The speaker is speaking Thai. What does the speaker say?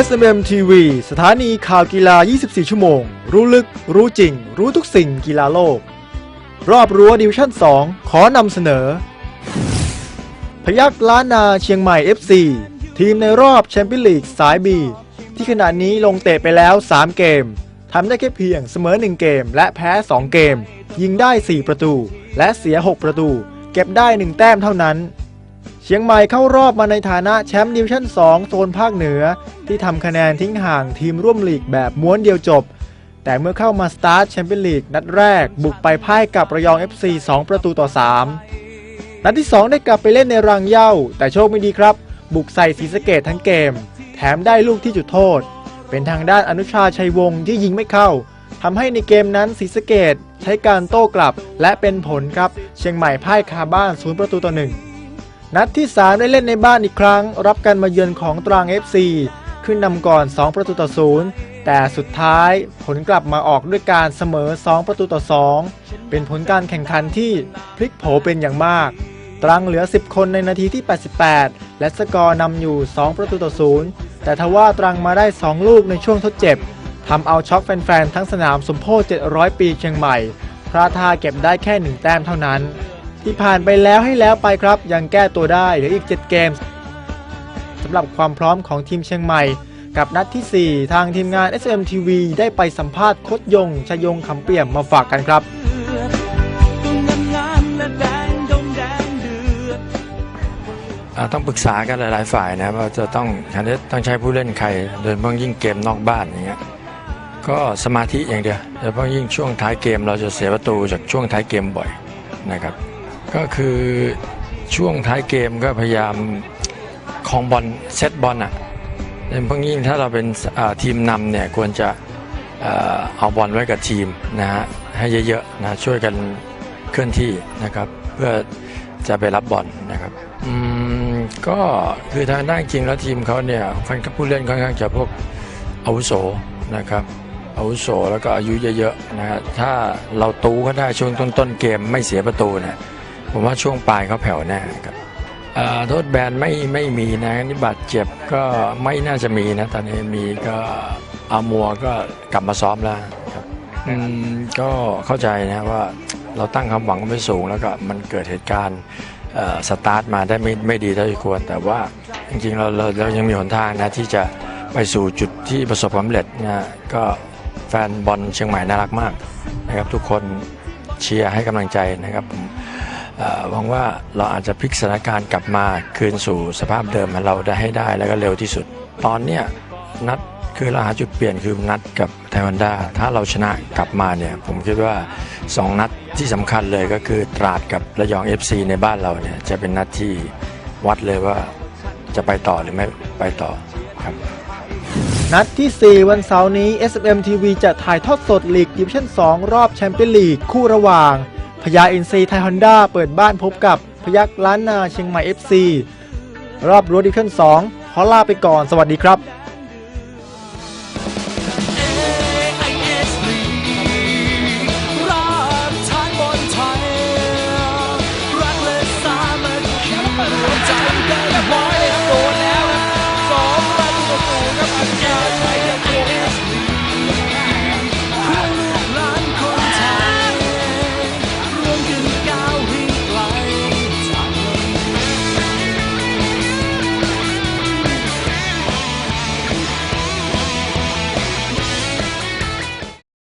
SMM TV สถานีข่าวกีฬา 24 ชั่วโมง รู้ลึก รู้จริง รู้ทุกสิ่งกีฬาโลก รอบรั้วดิวิชั่น 2 ขอนำเสนอ พยักล้านนาเชียงใหม่ FC ทีมในรอบแชมเปี้ยนลีกสาย B ที่ขณะนี้ลงเตะไปแล้ว 3 เกม ทำได้แค่เพียงเสมอ 1 เกม และแพ้ 2 เกม ยิงได้ 4 ประตู และเสีย 6 ประตู เก็บได้ 1 แต้มเท่านั้น เชียงใหม่เข้ารอบมาในฐานะแชมป์ดิวิชั่น 2 โซนภาคเหนือ ที่ทำคะแนนทิ้งห่างทีมร่วมลีกแบบม้วนเดียวจบ แต่เมื่อเข้ามาสตาร์ทแชมเปี้ยนลีกนัดแรก บุกไปพ่ายกับระยอง FC 2 ประตูต่อ 3 นัดที่ 2 ได้กลับไปเล่นในรังเย้าแต่โชคไม่ดีครับ บุกใส่ศรีสะเกดทั้งเกม แถมได้ลูกที่จุดโทษ เป็นทางด้านอนุชาชัยวงศ์ที่ยิงไม่เข้าทำให้ในเกมนั้นศรีสะเกดใช้การโต้กลับ และเป็นผลครับ เชียงใหม่พ่ายคาบ้าน 0 ประตูต่อ1 นัดที่ 3 ได้เล่นในบ้านอีกครั้ง รับการมาเยือนของตรัง FC ขึ้นนำก่อน 2 ประตูต่อ0แต่สุดท้ายผลกลับมาออกด้วยการเสมอ 2 ประตูต่อ 2 เป็นผลการแข่งขันที่พลิกโผเป็นอย่างมาก ตรังเหลือ 10 คนในนาทีที่ 88 และสกอร์นำอยู่ 2 ประตูต่อ0แต่ทว่าตรังมาได้ 2 ลูกในช่วงทดเจ็บทำเอาช็อกแฟนๆทั้งสนามสมโพธิ700 ปีเชียงใหม่พลาดท่าเก็บได้แค่ 1 แต้มเท่านั้น ที่ผ่านไปแล้วให้แล้วไปครับ ยังแก้ตัวได้เหลืออีก 7 เกมสำหรับความพร้อมของทีมเชียงใหม่ กับนัดที่ 4 ทางทีมงาน SMTV ได้ไปสัมภาษณ์โคดยง ชยงคำเปี่ยมมาฝากกันครับต้องปรึกษากันหลาย ๆ ฝ่ายนะว่าจะต้องฉันจะต้องใช้ผู้เล่นใครโดยเฉพาะยิ่งเกมนอกบ้านอย่างเงี้ยก็สมาธิอย่างเดียวโดยเฉพาะยิ่งช่วงท้ายเกมเราจะเสียประตูจากช่วงท้ายเกมบ่อยนะครับ ก็คือช่วงท้ายเกมก็พยายามคลองบอลเซตบอลอะโดยเฉพาะยิ่งถ้าเราเป็นทีมนำเนี่ยควรจะเอาบอลไว้กับทีมนะฮะให้เยอะๆนะช่วยกันเคลื่อนที่นะครับ เพื่อจะไปรับบอลนะครับอืมก็คือทางด้านจริงแล้วทีมเขาเนี่ยแฟนคลับผู้เล่นค่อนข้างจะพวกอาวุโสนะครับอาวุโสแล้วก็อายุเยอะๆนะฮะถ้าเราตู้เขาได้ช่วงต้นๆเกมไม่เสียประตูเนี่ย ผมว่าช่วงปลายเขาแผ่วแน่ครับโทษแบนไม่ไม่มีนะนี่บาดเจ็บก็ไม่น่าจะมีนะ ตอนนี้มีก็อามัวก็กลับมาซ้อมแล้วครับก็เข้าใจนะว่าเราตั้งความหวังไว้สูงแล้วก็มันเกิดเหตุการณ์สตาร์ทมาได้ไม่ไม่ดีเท่าที่ควร แต่ว่าจริงๆเราเราเรายังมีหนทางนะที่จะไปสู่จุดที่ประสบความสำเร็จนะก็แฟนบอลเชียงใหม่น่ารักมากนะครับ ทุกคนเชียร์ให้กำลังใจนะครับผม หวังว่าเราอาจจะพลิกสถานการณ์กลับมาคืนสู่สภาพเดิมของเราได้ให้ได้แล้วก็เร็วที่สุด ตอนเนี้ยนัดคือเราหาจุดเปลี่ยนคือนัดกับไทวันด้าถ้าเราชนะกลับมาเนี่ยผมคิดว่า 2 นัดที่สำคัญเลยก็คือตราดกับระยอง FC ในบ้านเราเนี่ยจะเป็นนัดที่วัดเลยว่าจะไปต่อหรือไม่ไปต่อครับ นัดที่ 4 วันเสาร์นี้ SMM TV จะถ่ายทอดสดลีกดิวิชั่น 2 รอบแชมเปี้ยนลีกคู่ระหว่าง พญาอินซีไทยฮอนด้าเปิดบ้านพบกับพยักล้านนาเชียงใหม่ FC รอบรัวดิวิชั่น2ขอลาไปก่อนสวัสดีครับ